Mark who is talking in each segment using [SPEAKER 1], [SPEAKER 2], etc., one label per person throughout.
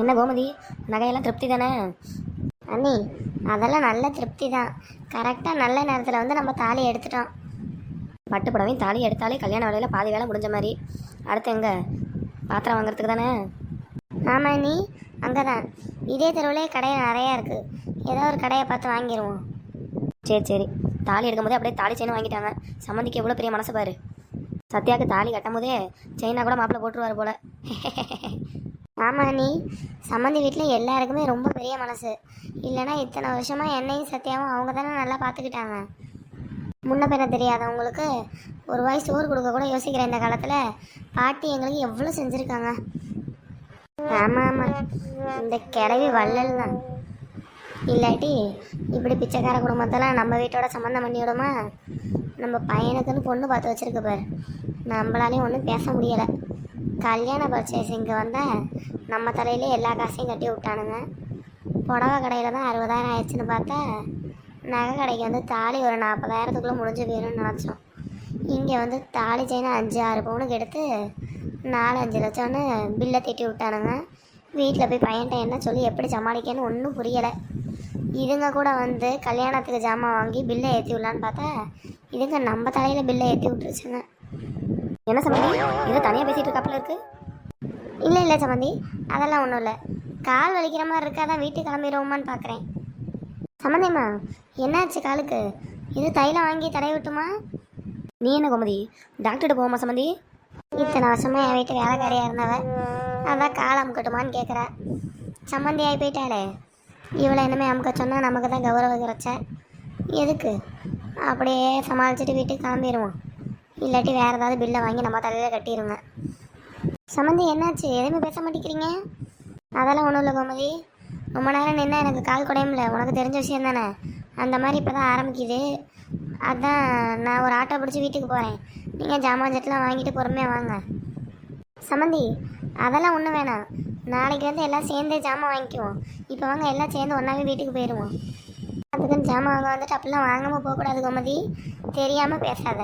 [SPEAKER 1] என்ன கோமதி? நகையெல்லாம் திருப்தி தானே
[SPEAKER 2] அண்ணி அதெல்லாம் நல்ல திருப்தி தான் கரெக்டாக நல்ல நேரத்தில் வந்து நம்ம தாலி எடுத்துட்டோம்.
[SPEAKER 1] பட்டு புடவையும் தாலி எடுத்தாலே கல்யாண வேலையில் பாதி வேலை முடிஞ்ச மாதிரி. அடுத்து எங்கே? பாத்திரம் வாங்குறதுக்கு தானே?
[SPEAKER 2] ஆமாம் நீ அங்கே தான் இதே தெருவிலே கடையை நிறையா இருக்குது ஏதோ ஒரு கடையை பார்த்து வாங்கிடுவோம்
[SPEAKER 1] சரி சரி. தாலி எடுக்கும்போதே அப்படியே தாலி செயின் வாங்கிட்டாங்க. சம்மந்திக்கு எவ்வளோ பெரிய மனசு பாரு. சத்யாவுக்கு தாலி கட்டும் போதே செயினா கூட மாப்பிள்ளை போட்டுருவாரு போல்.
[SPEAKER 2] ஆமாம் நீ சம்மந்தி வீட்டில் எல்லாருக்குமே ரொம்ப பெரிய மனசு. இல்லைன்னா இத்தனை வருஷமாக என்னையும் சத்தியாவும் அவங்க தானே நல்லா பார்த்துக்கிட்டாங்க முன்ன பின்ன தெரியாதவங்களுக்கு ஒரு வாய் சோறு கொடுக்க கூட யோசிக்கிற இந்த காலத்தில் பாட்டி எங்களுக்கு எவ்வளோ செஞ்சுருக்காங்க. ஆமாம் ஆமாம் இந்த கிளவி வள்ளல் தான். இல்லாட்டி இப்படி பிச்சைக்கார குடும்பத்தெல்லாம் நம்ம வீட்டோட சம்மந்தம் பண்ணிவிடுமா? நம்ம பையனுக்குன்னு பொண்ணு பார்த்து வச்சுருக்கு பாரு. நம்மளாலையும் ஒன்றும் பேச முடியலை. கல்யாண பர்ச்சேஸ் இங்கே வந்தால் நம்ம தலையிலே எல்லா காசையும் கட்டி விட்டானுங்க. புடவை கடையில் தான் அறுபதாயிரம் ஆயிடுச்சுன்னு பார்த்தா நகை கடைக்கு வந்து தாலி ஒரு நாற்பதாயிரத்துக்குள்ளே முடிஞ்சு போயிடும்னு நினச்சோம். இங்கே வந்து தாலி செயினை அஞ்சு ஆறு பவுனுக்கு எடுத்து நாலு அஞ்சு லட்சம்னு பில்லை திட்டி விட்டானுங்க. வீட்டில் போய் பையன்ட்ட என்ன சொல்லி எப்படி சமாளிக்கன்னு ஒன்றும் புரியலை. இதுங்க கூட வந்து கல்யாணத்துக்கு ஜாமான் வாங்கி பில்லை ஏற்றி விடலான்னு பார்த்தா இதுங்க நம்ம தலையில் பில்லை ஏற்றி விட்டுருச்சுங்க.
[SPEAKER 1] என்ன சம்மந்தி இது தனியாக பேசிட்டு இருக்காப்புல இருக்கு?
[SPEAKER 2] இல்லை இல்லை சம்மந்தி அதெல்லாம் ஒன்றும் இல்லை. கால் வலிக்கிற மாதிரி இருக்கா தான் வீட்டுக்கு கிளம்பிடுவோமான்னு பார்க்குறேன் சம்மந்திம்மா என்னாச்சு காலுக்கு? இது தைலம் வாங்கி தடவி விட்டுமா?
[SPEAKER 1] நீ என்ன கோமதி? டாக்டர்கிட்ட போவோமா சம்மந்தி
[SPEAKER 2] இத்தனை வருஷமா என் வீட்டு வேலைக்காரியாக இருந்தவ. அதான் கால் அமுக்கட்டுமான்னு கேட்குறா சம்மந்தி ஆகி போயிட்டாளே. இவளை இனிமேல் அமுக்க சொன்னால் நமக்கு தான் கௌரவ குறைச்ச எதுக்கு? அப்படியே சமாளிச்சுட்டு வீட்டுக்கு கிளம்பிடுவோம். இல்லாட்டி வேறு ஏதாவது பில்லை வாங்கி நம்ம தலையில் கட்டிடுங்க சம்மந்தி என்னாச்சு? எதுவுமே பேச மாட்டேங்கிறீங்க? அதெல்லாம் ஒன்றும் இல்லை கோமதி. ரொம்ப நேரம் நின்னா எனக்கு கால் குடையும்ல உனக்கு தெரிஞ்ச விஷயம் தானே? அந்த மாதிரி இப்போ தான் ஆரம்பிக்குது. அதான் நான் ஒரு ஆட்டோ பிடிச்சி வீட்டுக்கு போகிறேன் நீங்கள் ஜாமான் செட்டெலாம் வாங்கிட்டு பொறுமையாக வாங்க. சம்மந்தி அதெல்லாம் ஒன்றும் வேணாம். நாளைக்கு வந்து எல்லாம் சேர்ந்தே ஜாமான் வாங்கிக்குவோம். இப்போ வாங்க எல்லாம் சேர்ந்து ஒன்றாவே வீட்டுக்கு போயிடுவோம் அதுக்குன்னு ஜாமான் வாங்க வந்துட்டு அப்படிலாம் வாங்காமல் போகக்கூடாது கோமதி. தெரியாமல் பேசாத.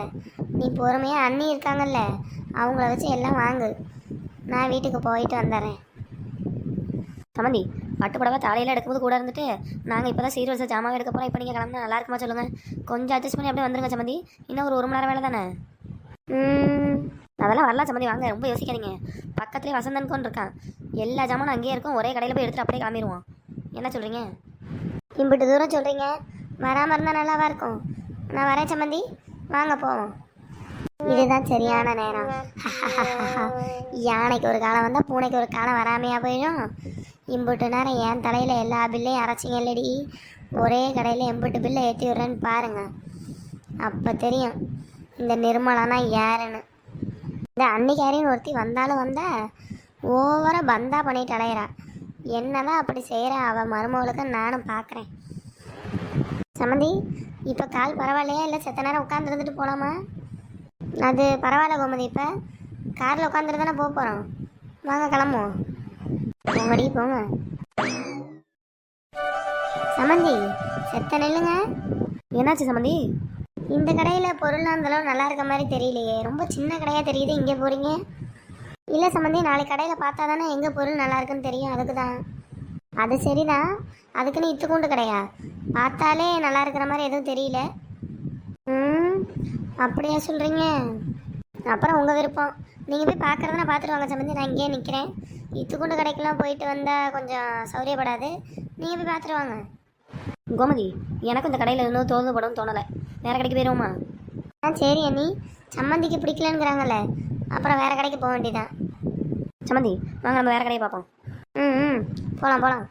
[SPEAKER 2] நீ பொறுமையாக அண்ணி இருக்காங்கல்ல அவங்கள வச்சு எல்லாம் வாங்கு. நான் வீட்டுக்கு போயிட்டு வந்துடுறேன்.
[SPEAKER 1] சம்மந்தி பட்டு புடவை தாலையில் எடுக்கும்போது கூட இருந்துட்டு நாங்கள் இப்போ தான் சீரியல்ஸை ஜாமான் எடுக்க போகிறோம் இப்போ நீங்கள் கிளம்புனா நல்லா இருக்குமா சொல்லுங்கள் கொஞ்சம் அட்ஜஸ்ட் பண்ணி அப்படியே வந்துருங்க சம்மந்தி இன்னும் ஒரு ஒரு மணி நேரம் வேலை தானே?
[SPEAKER 2] ம்,
[SPEAKER 1] அதெல்லாம் வரலாம் சம்மந்தி வாங்க ரொம்ப யோசிக்காதீங்க. பக்கத்துலேயே வசந்தன் கோன் இருக்கான். எல்லா ஜாமானும் அங்கேயே இருக்கும். ஒரே கடையில் போய் எடுத்துட்டு அப்படியே கிளம்பிடுவோம் என்ன சொல்கிறீங்க
[SPEAKER 2] இம்பிட்டு தூரம் சொல்கிறீங்க வராமல் இருந்தால் நல்லாவா இருக்கும். நான் வரேன் சம்மந்தி வாங்க போவோம். இதுதான் சரியான நேரம். யானைக்கு ஒரு காலம் வந்தால் பூனைக்கு ஒரு காலம் வராமையா போயிடும்? இம்புட்டு நேரம் என் தலையில் எல்லா பில்லையும் அரைச்சிங்க இல்லடி. ஒரே கடையில் எம்புட்டு பில்லை ஏற்றி விட்றேன்னு பாருங்கள் அப்போ தெரியும் இந்த நிர்மலானா யாருன்னு. இந்த அன்னைக்காரின்னு ஒருத்தி வந்தாலும் வந்தா ஓவராக பந்தா பண்ணிட்டு அலையிறா. என்னதான் அப்படி செய்கிற அவள் மருமகளுக்கு நானும் பார்க்குறேன் சமந்தி இப்போ கால் பரவாயில்லையா? இல்லை செத்த நேரம் உட்காந்துருந்துட்டு போகலாமா அது பரவாயில்ல கோமதி இப்போ காரில் உட்காந்துட்டு தானே போக போகிறோம் வாங்க கிளம்புவோம். போங்கடி போங்க. சமந்தி செத்த நெல்லுங்க.
[SPEAKER 1] என்னாச்சு சமந்தி?
[SPEAKER 2] இந்த கடையில் பொருள் அந்தளவு நல்லா இருக்க மாதிரி தெரியலையே. ரொம்ப சின்ன கடையாக தெரியுது இங்கே போகிறீங்க இல்லை சம்மந்தி நாளைக்கு கடையில் பார்த்தா தானே எங்கே பொருள் நல்லா இருக்குன்னு தெரியும் அதுக்கு தான். அது சரிதான். அதுக்குன்னு இத்துக்கூண்டு கடையா? பார்த்தாலே நல்லா இருக்கிற மாதிரி எதுவும் தெரியல. அப்படியா சொல்கிறீங்க அப்புறம் உங்கள் விருப்பம். நீங்கள் போய் பார்க்குறதுனா பார்த்துட்டு வாங்க சம்மந்தி நான் இங்கேயே நிற்கிறேன் இத்துக்கூண்டு கடைக்கெல்லாம் போயிட்டு வந்தால் கொஞ்சம் சௌரியப்படாது. நீங்கள் போய் பார்த்துட்டு வாங்க.
[SPEAKER 1] கோமதி எனக்கும் இந்த கடையில் இருந்தது தோந்து படம் தோணலை. வேறு கடைக்கு போயிடுவோமா
[SPEAKER 2] ஆ சரி அண்ணி. சம்மந்திக்கு பிடிக்கலங்கிறாங்கல்ல. அப்புறம் வேற கடைக்கு போக வேண்டியதான்
[SPEAKER 1] சம்மந்தி வாங்க நம்ம வேறு கடையை பார்ப்போம்.
[SPEAKER 2] ம் ம். போகலாம் போகலாம்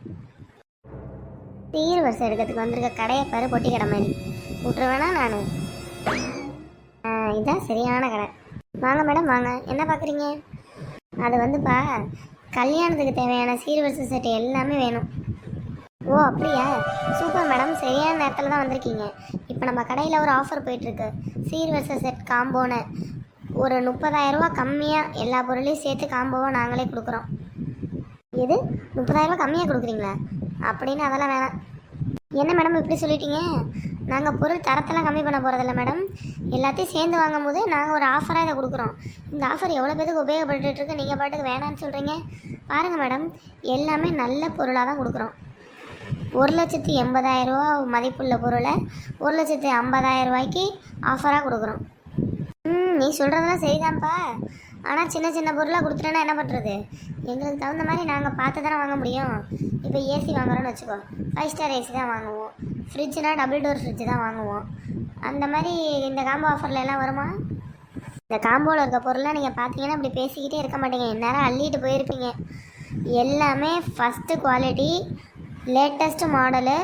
[SPEAKER 2] வரிசை எடுக்கிறதுக்கு வந்திருக்க கடையை பாரு பொட்டி கடை மாதிரி. விட்டுருவேனா நான்? இதான் சரியான கடை. வாங்க மேடம் வாங்க. என்ன பார்க்குறீங்க? அது வந்துப்பா கல்யாணத்துக்கு தேவையான சீர்வரிசை செட்டு எல்லாமே வேணும். ஓ அப்படியா? சூப்பர் மேடம் சரியான நேரத்தில் தான் வந்திருக்கீங்க. இப்போ நம்ம கடையில் ஒரு ஆஃபர் போயிட்டுருக்கு. சீர்வரிசை செட் காம்போன்னு ஒரு முப்பதாயிரரூபா கம்மியாக எல்லா பொருளையும் சேர்த்து காம்போவாக நாங்களே கொடுக்குறோம். எது? முப்பதாயிரரூபா கம்மியாக கொடுக்குறீங்களா? அப்படின்னு அதெல்லாம் வேணாம். என்ன மேடம் இப்படி சொல்லிட்டீங்க? நாங்கள் பொருள் தரத்தெல்லாம் கம்மி பண்ண போகிறதில்ல மேடம் எல்லாத்தையும் சேர்ந்து வாங்கும் போது நாங்கள் ஒரு ஆஃபராக இதை கொடுக்குறோம். இந்த ஆஃபர் எவ்வளோ பேருக்கு உபயோகப்பட்டுருக்கு நீங்கள் பாட்டுக்கு வேணான்னு சொல்கிறீங்க பாருங்கள் மேடம் எல்லாமே நல்ல பொருளாக தான் கொடுக்குறோம். ஒரு லட்சத்து எண்பதாயிரம் ரூபா மதிப்புள்ள பொருளை ஒரு லட்சத்து ஐம்பதாயிரம் ரூபாய்க்கு ஆஃபராக கொடுக்குறோம். ம் நீ சொல்கிறதெல்லாம் சரிதான்ப்பா. ஆனால் சின்ன சின்ன பொருளாக கொடுத்துட்டேன்னா என்ன பண்ணுறது எங்களுக்கு தகுந்த மாதிரி நாங்கள் பார்த்து தானே வாங்க முடியும். இப்போ ஏசி வாங்குறோன்னு வச்சுக்கோ. ஃபைவ் ஸ்டார் ஏசி தான் வாங்குவோம். ஃப்ரிட்ஜ்னா டபுள் டோர் ஃப்ரிட்ஜ் தான் வாங்குவோம். அந்த மாதிரி இந்த காம்போ ஆஃபரில் எல்லாம் வருமா? இந்த காம்போவில் இருக்க பொருள்லாம் நீங்கள் பார்த்தீங்கன்னா இப்படி பேசிக்கிட்டே இருக்க மாட்டீங்க. இந்நேரம் அள்ளிட்டு போயிருப்பீங்க. எல்லாமே first quality latest model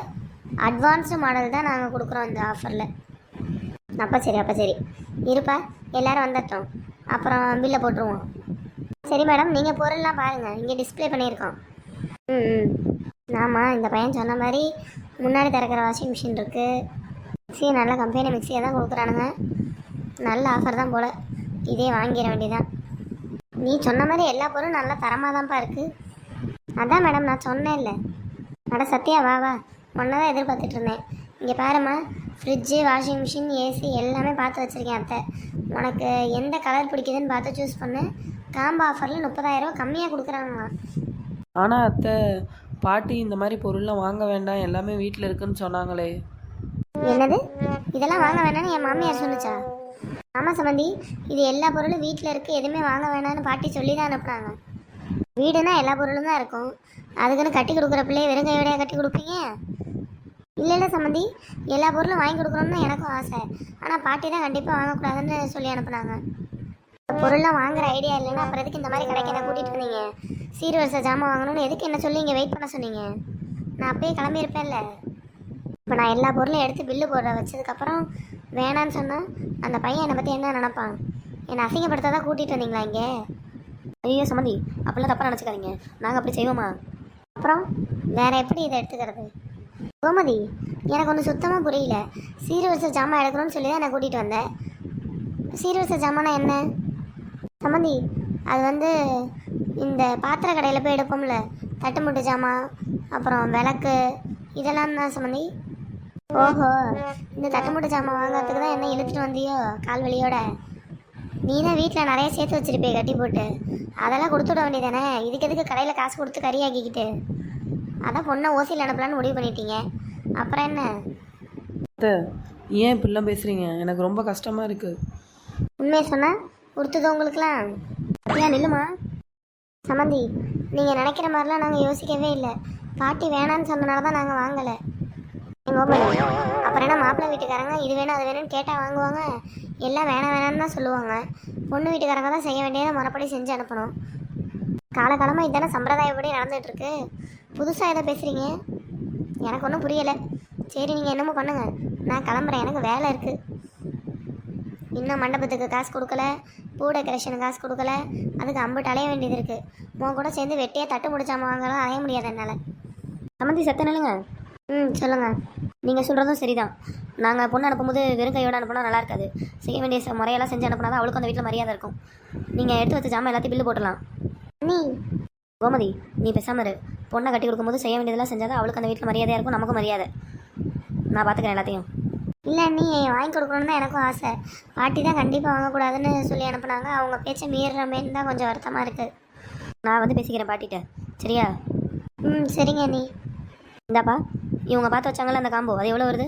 [SPEAKER 2] advanced model தான் நாங்கள் கொடுக்குறோம் இந்த ஆஃபரில் அப்போ சரி அப்போ சரி. இருப்பா எல்லோரும் வந்துட்டோம். அப்புறம் பில்லை போட்டுருவோம். சரி மேடம் நீங்கள் பொருள்லாம் பாருங்கள் இங்கே டிஸ்ப்ளே பண்ணியிருக்கோம். ம் ம். ஆமாம் இந்த பையன் சொன்ன மாதிரி முன்னாடி திறக்கிற வாஷிங் மிஷின் இருக்குது மிக்ஸி நல்ல கம்பெனி மிக்ஸியை தான் கொடுக்குறானுங்க. நல்ல ஆஃபர் தான் போல். இதே வாங்கிட வேண்டியதான் நீ சொன்ன மாதிரி எல்லா பொருளும் நல்லா தரமாக தான்ப்பா இருக்குது அதான் மேடம் நான் சொன்னேன் இல்லை அட சத்யா வா வா. ஒன்றை தான் எதிர்பார்த்துட்ருந்தேன் இங்கே பாரும்மா ஃப்ரிட்ஜு வாஷிங் மிஷின் ஏசி எல்லாமே பார்த்து வச்சுருக்கேன் அத்தை. உனக்கு எந்த கலர் பிடிக்குதுன்னு பார்த்து சூஸ் பண்ணு. காம்போ ஆஃபரில் முப்பதாயிரம் கம்மியாக கொடுக்குறாங்களாம்
[SPEAKER 3] ஆனால் அத்தை பாட்டி இந்த மாதிரி பொருள்லாம் வாங்க வேண்டாம் எல்லாமே வீட்டில் இருக்குன்னு சொன்னாங்களே.
[SPEAKER 2] என்னது? இதெல்லாம் வாங்க வேணாம்னு என் மாமியார் சொன்னுச்சா ஆமாம் சம்பந்தி இது எல்லா பொருளும் வீட்டில் இருக்குது எதுவுமே வாங்க வேணாம்னு பாட்டி சொல்லி தான் அனுப்புனாங்க. வீடுனா எல்லா பொருளும் தான் இருக்கும். அதுக்குன்னு கட்டி கொடுக்குற பிள்ளைய வெறும் கையோடையா கட்டி கொடுப்பீங்க? இல்லை இல்லை சம்மந்தி. எல்லா பொருளும் வாங்கி கொடுக்கணும்னு எனக்கும் ஆசை. ஆனால் பாட்டி தான் கண்டிப்பாக வாங்கக்கூடாதுன்னு சொல்லி அனுப்புனாங்க. பொருள்லாம் வாங்குற ஐடியா இல்லைன்னா அப்புறம் எதுக்கு இந்த மாதிரி கடைக்கு என்ன கூட்டிகிட்டு வந்தீங்க? சீர்வரிசை ஜாமான் வாங்கணும்னு எதுக்கு என்ன சொல்லி இங்கே வெயிட் பண்ண சொன்னீங்க? நான் அப்பயே கிளம்பியிருப்பேன்ல. இப்போ நான் எல்லா பொருளும் எடுத்து பில்லு போட வச்சதுக்கப்புறம் வேணான்னு சொன்னால் அந்த பையன் என்னை பற்றி என்ன நினப்பான்? என்னை அசிங்கப்படுத்த தான் கூட்டிகிட்டு வந்தீங்களா இங்கே?
[SPEAKER 1] ஐயோ சம்மந்தி அப்படிலாம் தப்பாக நினச்சிக்காதீங்க. நாங்கள் அப்படி செய்வோமா?
[SPEAKER 2] அப்புறம் வேறு எப்படி இதை எடுத்துக்கிறது? கோமதி எனக்கு ஒன்று சுத்தமாக புரியல. சீர்வரிசை ஜாமான் எடுக்கணும்னு சொல்லி தான் நான் கூட்டிகிட்டு வந்தேன். சீர்வரிசை ஜாமானா என்ன? சம்மந்தி அது வந்து இந்த பாத்திர கடையில் போய் எடுப்போம்ல தட்டுமுட்டு ஜாமான் அப்புறம் விளக்கு இதெல்லாம் தான் சம்மந்தி? ஓஹோ இந்த தட்டுமுட்டு ஜாமான் வாங்குறதுக்கு தான் என்ன இழுத்துட்டு வந்தியோ கால் வலியோட. நீ தான் வீட்டில் நிறைய சேர்த்து வச்சுருப்பே கட்டி போட்டு. அதெல்லாம் கொடுத்து விட வேண்டியதானே இதுக்கு எதுக்கு கடையில் காசு கொடுத்து கறி ஆக்கிக்கிட்டு? அதான் பொண்ணை ஓசியில் அனுப்பலான்னு முடிவு பண்ணிட்டீங்க. அப்புறம் என்ன?
[SPEAKER 3] ஏன் இப்படிலாம் பேசுகிறீங்க எனக்கு ரொம்ப கஷ்டமாக இருக்குது
[SPEAKER 2] உண்மையை சொன்னால் கொடுத்தது உங்களுக்குலாம்
[SPEAKER 1] ஏன் நில்லுமா?
[SPEAKER 2] சமந்தி நீங்கள் நினைக்கிற மாதிரிலாம் நாங்கள் யோசிக்கவே இல்லை. பாட்டி வேணான்னு சொன்னனால தான் நாங்கள் வாங்கலை. ஓமனி அப்புறம் என்ன மாப்பிள்ளை வீட்டுக்காரங்க இது வேணும் அது வேணும்னு கேட்டால் வாங்குவாங்க? எல்லாம் வேணாம் வேணாம்னு தான் சொல்லுவாங்க. பொண்ணு வீட்டுக்காரங்க தான் செய்ய வேண்டியதை முறைப்படி செஞ்சு அனுப்பணும். காலகாலமாக இதானே சம்பிரதாயப்படி நடந்துட்டு இருக்கு. புதுசாக எதை பேசுகிறீங்க எனக்கு ஒன்றும் புரியலை. சரி நீங்கள் என்னமோ பண்ணுங்கள் நான் கிளம்புறேன். எனக்கு வேலை இருக்குது இன்னும் மண்டபத்துக்கு காசு கொடுக்கல. பூ டெக்கரேஷனுக்கு காசு கொடுக்கல. அதுக்கு அம்பிட்டு அலைய வேண்டியது இருக்குது உன் கூட சேர்ந்து வெட்டியாக தட்டு முடிச்சாம வாங்கலாம். அலைய முடியாது என்னால்.
[SPEAKER 1] சம்மந்தி செத்த
[SPEAKER 2] ம் சொல்லுங்கள்
[SPEAKER 1] நீங்கள் சொல்கிறதும் சரிதான். நாங்கள் பொண்ணு அனுப்பும்போது வெறும் கையோட அனுப்புனா நல்லா இருக்காது. செய்ய வேண்டிய முறையெல்லாம் செஞ்சு அனுப்புனா தான் அவளுக்கும் அந்த வீட்டில் மரியாதை இருக்கும். நீங்கள் எடுத்து வச்ச ஜாமான் எல்லாத்தையும் பில்லு போட்டுடலாம்.
[SPEAKER 2] நீ
[SPEAKER 1] கோமதி நீ பேசாமல் இரு. பொண்ணை கட்டி கொடுக்கும்போது செய்ய வேண்டியதெல்லாம் செஞ்சால் தான் அவளுக்கு அந்த வீட்டில் மரியாதையாக இருக்கும் நமக்கும் மரியாதை. நான் பார்த்துக்கிறேன் எல்லாத்தையும்.
[SPEAKER 2] இல்லை நீ வாங்கி கொடுக்கணுன்னு தான் எனக்கும் ஆசை. பாட்டி தான் கண்டிப்பாக வாங்கக்கூடாதுன்னு சொல்லி அனுப்புனாங்க. அவங்க பேச்சை மீறுற மாரி தான் கொஞ்சம் வருத்தமாக இருக்குது
[SPEAKER 1] நான் வந்து பேசிக்கிறேன் பாட்டிட்ட. சரியா?
[SPEAKER 2] ம் சரிங்க நீ
[SPEAKER 1] இந்தாப்பா இவங்க பார்த்து வச்சாங்கல்ல அந்த காம்போ? அது எவ்வளோ வருது?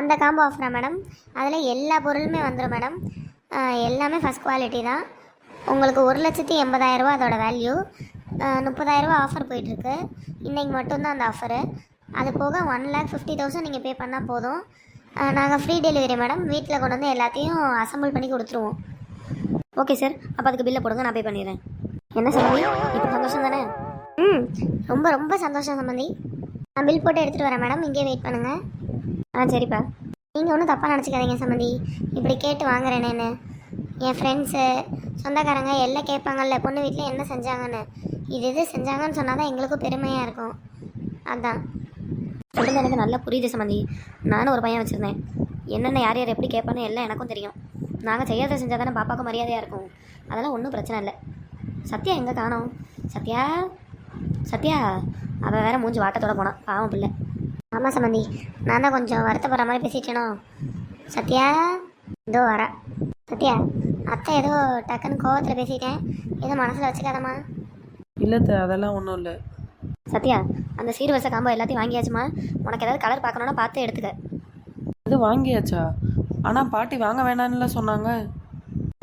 [SPEAKER 2] அந்த காம்போ ஆஃபரா மேடம். அதில் எல்லா பொருளுமே வந்துடும் மேடம். எல்லாமே ஃபஸ்ட் குவாலிட்டி தான். உங்களுக்கு ஒரு லட்சத்தி எண்பதாயிரரூபா அதோட வேல்யூ முப்பதாயிரரூபா ஆஃபர் போயிட்டுருக்கு. இன்றைக்கி மட்டும்தான் அந்த ஆஃபரு அது போக ஒன் லேக் ஃபிஃப்டி தௌசண்ட் நீங்கள் பே பண்ணால் போதும். நாங்கள் ஃப்ரீ டெலிவரி மேடம் வீட்டில் கொண்டு வந்து எல்லாத்தையும் அசம்பிள் பண்ணி கொடுத்துருவோம்.
[SPEAKER 1] ஓகே சார் அப்போ அதுக்கு பில்லை போடுங்க நான் பே பண்ணிடுறேன். என்ன சம்பந்தி? இப்போ சந்தோஷம் தானே?
[SPEAKER 2] ம். ரொம்ப ரொம்ப சந்தோஷம் சம்பந்தி. நான் பில் போட்டு எடுத்துகிட்டு வரேன் மேடம் இங்கேயே வெயிட் பண்ணுங்கள்
[SPEAKER 1] ஆ சரிப்பா.
[SPEAKER 2] நீங்கள் ஒன்றும் தப்பாக நினச்சிக்காதீங்க சம்மந்தி இப்படி கேட்டு வாங்குறேனேன்னு என் ஃப்ரெண்ட்ஸு சொந்தக்காரங்க எல்லாம் கேட்பாங்கல்ல பொண்ணு வீட்டில் என்ன செஞ்சாங்கன்னு. இது இது செஞ்சாங்கன்னு சொன்னால் தான் எங்களுக்கும் பெருமையாக இருக்கும். அதான்.
[SPEAKER 1] சொல்லுங்க எனக்கு நல்லா புரியுது சம்மந்தி நானும் ஒரு பையன் வச்சுருந்தேன். என்னென்ன யார் யார் எப்படி கேட்பான்னு எல்லாம் எனக்கும் தெரியும். நாங்கள் செய்யாத செஞ்சால் தானே பாப்பாவுக்கும் மரியாதையாக இருக்கும். அதெல்லாம் ஒன்றும் பிரச்சனை இல்லை. சத்யா எங்கே காணோம்? சத்யா? சத்யா? அவள் வேற மூஞ்சி வாட்டத்தோட போனான் பாவம் பிள்ளை.
[SPEAKER 2] ஆமாம் சம்மந்தி நான் தான் கொஞ்சம் வருத்தப்படுற மாதிரி பேசிட்டேனோ சத்யா? இதோ வர. சத்யா அத்தை ஏதோ டக்குன்னு கோவத்தில் பேசிட்டேன். ஏதோ மனசில் வச்சுக்காதம்மா.
[SPEAKER 3] இல்லை அதெல்லாம் ஒன்றும் இல்லை.
[SPEAKER 1] சத்யா அந்த சீர்வரிசை காம்போ எல்லாத்தையும் வாங்கியாச்சுமா? உனக்கு ஏதாவது கலர் பார்க்கணுன்னா பார்த்து எடுத்துக்க.
[SPEAKER 3] இது வாங்கியாச்சா? ஆனால் பாட்டி வாங்க வேணாம்னுல சொன்னாங்க.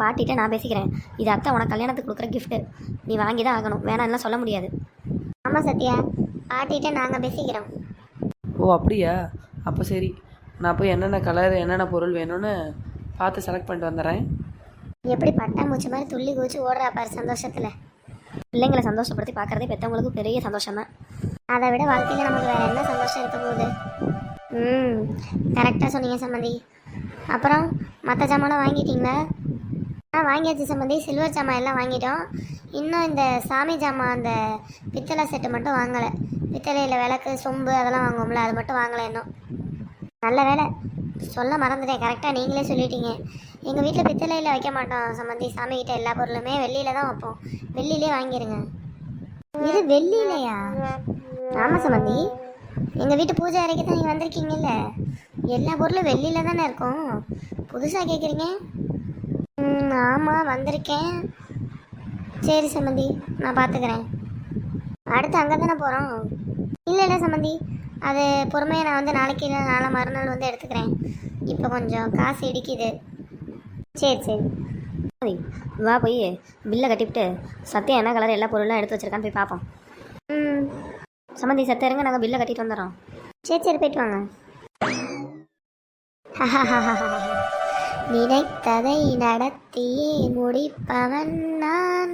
[SPEAKER 1] பாட்டிகிட்ட நான் பேசிக்கிறேன். இது அத்தை உனக்கு கல்யாணத்துக்கு கொடுக்குற gift. நீ வாங்கி தான் ஆகணும். வேணாம்லாம் சொல்ல முடியாது.
[SPEAKER 2] ஆமாம் சத்யா பாட்டிகிட்ட நாங்கள் பேசிக்கிறோம்.
[SPEAKER 3] ஓ அப்படியா? அப்போ சரி. நான் போய் என்னென்ன கலர் என்னென்ன பொருள் வேணும்னு பார்த்து செலக்ட் பண்ணிட்டு வந்துடுறேன்
[SPEAKER 2] எப்படி பட்டாம்பூச்சி மாதிரி துள்ளி குதிச்சு ஓடுறா பாரு சந்தோஷத்தில்.
[SPEAKER 1] பிள்ளைங்களை சந்தோஷப்படுத்தி பார்க்குறதே பெற்றவங்களுக்கு பெரிய சந்தோஷம் தான்
[SPEAKER 2] அதை விட வாழ்க்கையில் நமக்கு வேறு என்ன சந்தோஷம் இருக்க போகுது? ம் கரெக்டாக சொன்னீங்க சம்மந்தி. அப்புறம் மற்ற ஜாமான்லாம் வாங்கிட்டீங்களா? ஆ வாங்கியாச்சு சம்மந்தி. சில்வர் ஜாமான் எல்லாம் வாங்கிட்டோம். இன்னும் இந்த சாமி ஜாமான் அந்த பித்தளை செட்டு மட்டும் வாங்கலை. பித்தளையில் விளக்கு சொம்பு அதெல்லாம் வாங்குவோம்ல அது மட்டும் வாங்கலை இன்னும். நல்ல வேலை. சொல்ல மறந்துட்டேன். கரெக்டாக நீங்களே சொல்லிட்டீங்க. எங்கள் வீட்டில் பித்தளையில் வைக்க மாட்டோம். சம்மந்தி சாமி கிட்ட எல்லா பொருளுமே வெள்ளியில தான் வைப்போம். வெள்ளியிலே வாங்கிடுங்க இது வெள்ளியிலையா? ஆமாம் சம்மந்தி. எங்கள் வீட்டு பூஜை அறைக்கு தான் நீங்கள் வந்திருக்கீங்கல்ல? எல்லா பொருளும் வெள்ளியில தானே இருக்கும். புதுசாக கேட்குறீங்க ஆமாம் வந்திருக்கேன். சரி சம்மந்தி நான் பார்த்துக்கிறேன் அடுத்து அங்கே தானே போகிறோம் இல்லை இல்லை சம்மந்தி. அது பொறுமையாக நான் வந்து நாளைக்கு நாளை மறுநாள் வந்து எடுத்துக்கிறேன். இப்போ கொஞ்சம் காசு இடிக்குது. சரி சரி.
[SPEAKER 1] வா போய் பில்லை கட்டிவிட்டு சத்யா என்ன கலர் எல்லா பொருளும் எடுத்து வச்சிருக்கான்னு போய் பார்ப்போம்
[SPEAKER 2] ம்.
[SPEAKER 1] சம்மந்தி சத்யா இருங்க நாங்கள் பில்லை கட்டிட்டு வந்துடுறோம்
[SPEAKER 2] சரி சரி போயிட்டு வாங்க. நினைத்ததை நடத்தியே முடிப்பவன் நான்.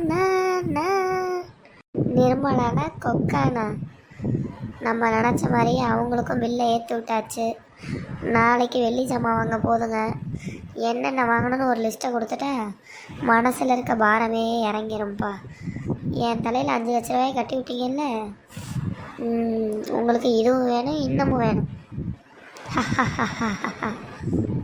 [SPEAKER 2] நிர்மலானா கொக்கானா. நம்ம நினச்ச மாதிரி அவங்களுக்கும் பில்லை ஏற்றி விட்டாச்சு. நாளைக்கு வெள்ளி ஜாமான் வாங்க போதுங்க. என்னென்ன வாங்கணும்னு ஒரு லிஸ்ட்டை கொடுத்துட்டா மனசில் இருக்க பாரமே இறங்கிரும்ப்பா என் தலையில் அஞ்சு லட்ச ரூபாய் கட்டி விட்டீங்கல்ல? உங்களுக்கு இதுவும் வேணும் இன்னமும் வேணும்.